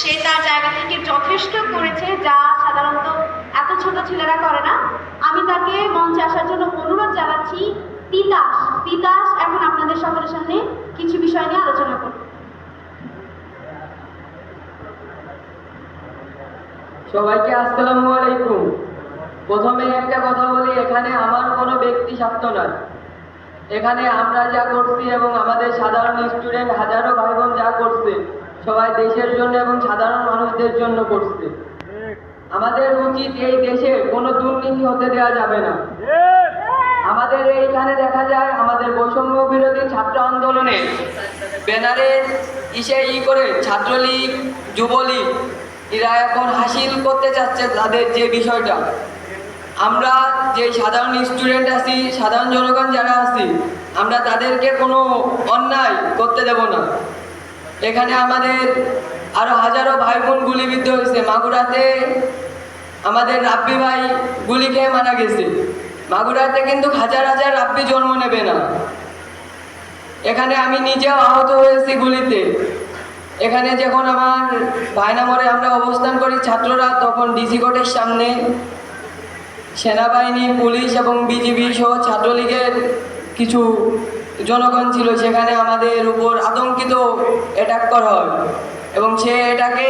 সে তার জায়গা থেকে যথেষ্ট করেছে, যা সাধারণত এত ছোট ছেলেরা করে না। আমি তাকে মঞ্চে আসার জন্য অনুরোধ জানাচ্ছি তিতাস তিতাস এখন আপনাদের সকলের সামনে কিছু বিষয় নিয়ে আলোচনা করবে সবাইকে আসসালামু আলাইকুম। প্রথমে একটা কথা বলি, এখানে আমার কোনো ব্যক্তি স্বার্থ নয়। এখানে আমরা যা করছি এবং আমাদের সাধারণ স্টুডেন্ট হাজারো ভাই বোন যা করছে সবাই দেশের জন্য এবং সাধারণ মানুষদের জন্য করছে। আমাদের উচিত এই দেশে কোনো দুর্নীতি হতে দেওয়া যাবে না। আমাদের এইখানে দেখা যায়, আমাদের বৈষম্য বিরোধী ছাত্র আন্দোলনে ব্যানারে ইসে ই করে ছাত্রলীগ, যুবলীগ, এরা এখন হাসিল করতে চাচ্ছে তাদের যে বিষয়টা। আমরা যে সাধারণ স্টুডেন্ট আছি, সাধারণ জনগণ যারা আছি, আমরা তাদেরকে কোনো অন্যায় করতে দেব না। এখানে আমাদের আরও হাজারো ভাই বোন গুলিবিদ্ধ হয়েছে। মাগুরাতে আমাদের রাব্বি ভাই গুলি খেয়ে মারা গেছে। মাগুরাতে কিন্তু হাজার হাজার রাব্বি জন্ম নেবে না। এখানে আমি নিজেও আহত হয়েছি গুলিতে। এখানে যখন আমার ভাইনামরে আমরা অবস্থান করি ছাত্ররা, তখন ডিসি কোর্টের সামনে সেনাবাহিনী, পুলিশ এবং বিজিবি সহ ছাত্রলীগের কিছু জনগণ ছিল সেখানে আমাদের উপর আতঙ্কিত অ্যাটাক করা হয়। এবং সে এটাকে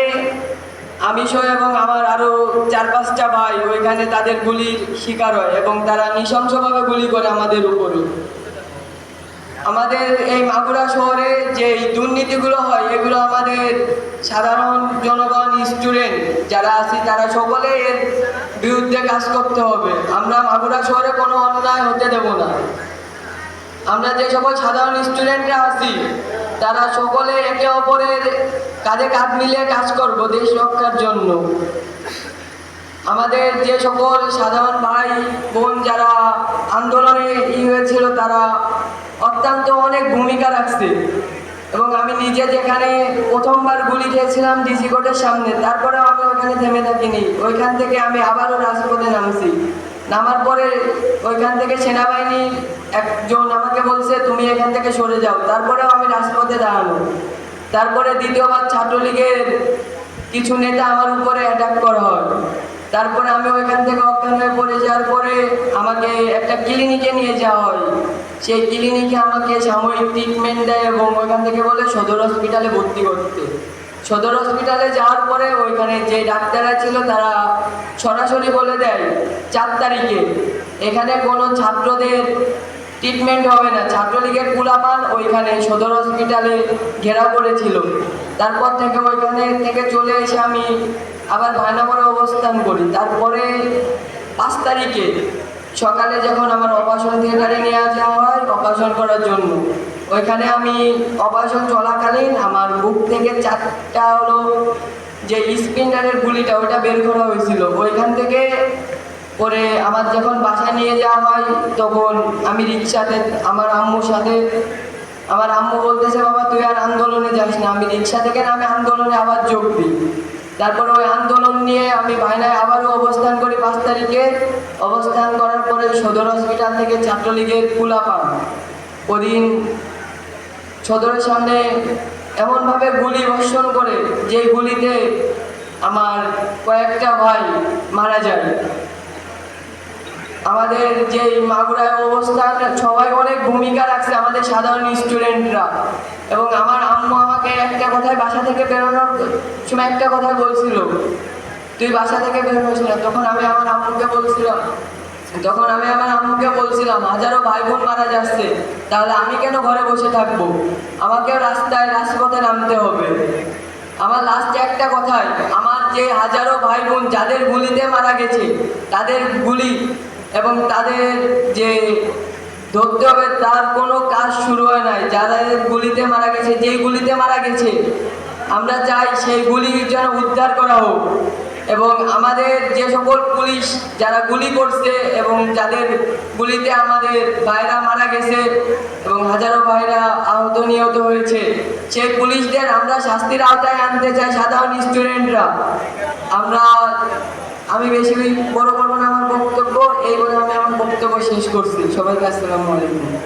আমি সহ এবং আমার আরও চার পাঁচটা ভাই ওইখানে তাদের গুলির শিকার হয় এবং তারা নৃশংসভাবে গুলি করে আমাদের উপরে আমাদের এই মাগুরা শহরে যে দুর্নীতিগুলো হয়, এগুলো আমাদের সাধারণ জনগণ স্টুডেন্ট যারা আছি, তারা সকলে এর বিরুদ্ধে কাজ করতে হবে। আমরা মাগুরা শহরে কোনো অন্যায় হতে দেব না। আমরা যে সকল সাধারণ স্টুডেন্টরা আছি, তারা সকলে একে অপরের কাঁধে কাঁধ মিলিয়ে কাজ করব দেশ রক্ষার জন্য। আমাদের যে সকল সাধারণ ভাই বোন যারা আন্দোলনে ই হয়েছিল, তারা অত্যন্ত অনেক ভূমিকা রাখছে। এবং আমি নিজে যেখানে প্রথমবার গুলি খেয়েছিলাম ডিসি কোর্টের সামনে, তারপরেও আমি ওখানে থেমে থাকিনি। ওইখান থেকে আমি আবারও রাজপথে নামছি। নামার পরে ওইখান থেকে সেনাবাহিনী একজন আমাকে বলছে, তুমি এখান থেকে সরে যাও। তারপরেও আমি রাজপথে দাঁড়ানো তারপরে দ্বিতীয়বার ছাত্রলীগের কিছু নেতা আমার উপরে অ্যাটাক করা হয়। তারপরে আমি ওইখান থেকে অজ্ঞান হয়ে পড়ে যাওয়ার পরে আমাকে একটা ক্লিনিকে নিয়ে যাওয়া হয়। সেই ক্লিনিকে আমাকে সাময়িক ট্রিটমেন্ট দেয় এবং ওইখান থেকে বলে সদর হসপিটালে ভর্তি করতে। সদর হসপিটালে যাওয়ার পরে ওইখানে যে ডাক্তাররা ছিল, তারা সরাসরি বলে দেয়, চার তারিখে। এখানে কোনো ছাত্রদের ট্রিটমেন্ট হবে না। ছাত্রলীগের কুলাপান ওইখানে সদর হসপিটালে ঘেরাও করেছিল। তারপর থেকে ওইখানে থেকে চলে এসে আমি আবার ভাইনামরে অবস্থান করি। তারপরে পাঁচ তারিখে সকালে যখন আমার অপারেশন থিয়েটারে নিয়ে যাওয়া হয় অপারেশন করার জন্য। ওইখানে আমি অপারেশন চলাকালীন আমার বুক থেকে চারটা হলো যে স্পিনারের গুলিটা ওটা বের করা হয়েছিল। ওইখান থেকে পরে আমার যখন বাসায় নিয়ে যাওয়া হয়, তখন আমি রিক্সাতে, আমার আম্মুর সাথে, আমার আম্মু বলতেছে, বাবা, তুই আর আন্দোলনে যাস না। আমি রিক্সা থেকে নামে আন্দোলনে আবার যোগ দিই। তারপরে ওই আন্দোলন নিয়ে আমি বাইনায় আবারও অবস্থান করি পাঁচ তারিখে। অবস্থান করার পরে সদর হসপিটাল থেকে ছাত্রলীগের কুলা পান ওদিন সদরের সামনে এমনভাবে গুলি বর্ষণ করে যে গুলিতে আমার কয়েকটা ভাই মারা যায়। আমাদের যে মাগুরায় অবস্থান, সবাই অনেক ভূমিকা রাখছে আমাদের সাধারণ স্টুডেন্টরা। এবং আমার আম্মু আমাকে একটা কথায় বাসা থেকে বেরোনোর সময় একটা কথা বলছিল। তুই বাসা থেকে বের না? তখন আমি আমার আম্মুকে বলছিলাম তখন আমি আমার আম্মুকে বলছিলাম, হাজারো ভাই বোন মারা যাচ্ছে, তাহলে আমি কেন ঘরে বসে থাকব? আমাকেও রাস্তায়, রাজপথে নামতে হবে। আমার লাস্টে একটা কথাই, আমার যে হাজারো ভাই বোন যাদের গুলিতে মারা গেছে, তাদের গুলি এবং তাদের যে ধরতে হবে, তার কোনো কাজ শুরু হয় নাই। যাদের গুলিতে মারা গেছে, যেই গুলিতে মারা গেছে, আমরা চাই সেই গুলি যেন উদ্ধার করা হোক। এবং আমাদের যে সকল পুলিশ যারা গুলি করছে এবং যাদের গুলিতে আমাদের ভাইরা মারা গেছে এবং হাজারো ভাইরা আহত, নিহত হয়েছে, সেই পুলিশদের আমরা শাস্তির আওতায় আনতে চাই সাধারণ স্টুডেন্টরা। আমরা, আমি বেশি বড় করব না আমার বক্তব্য, এই বলে আমি আমার বক্তব্য শেষ করছি। সবাইকে আসসালামু আলাইকুম।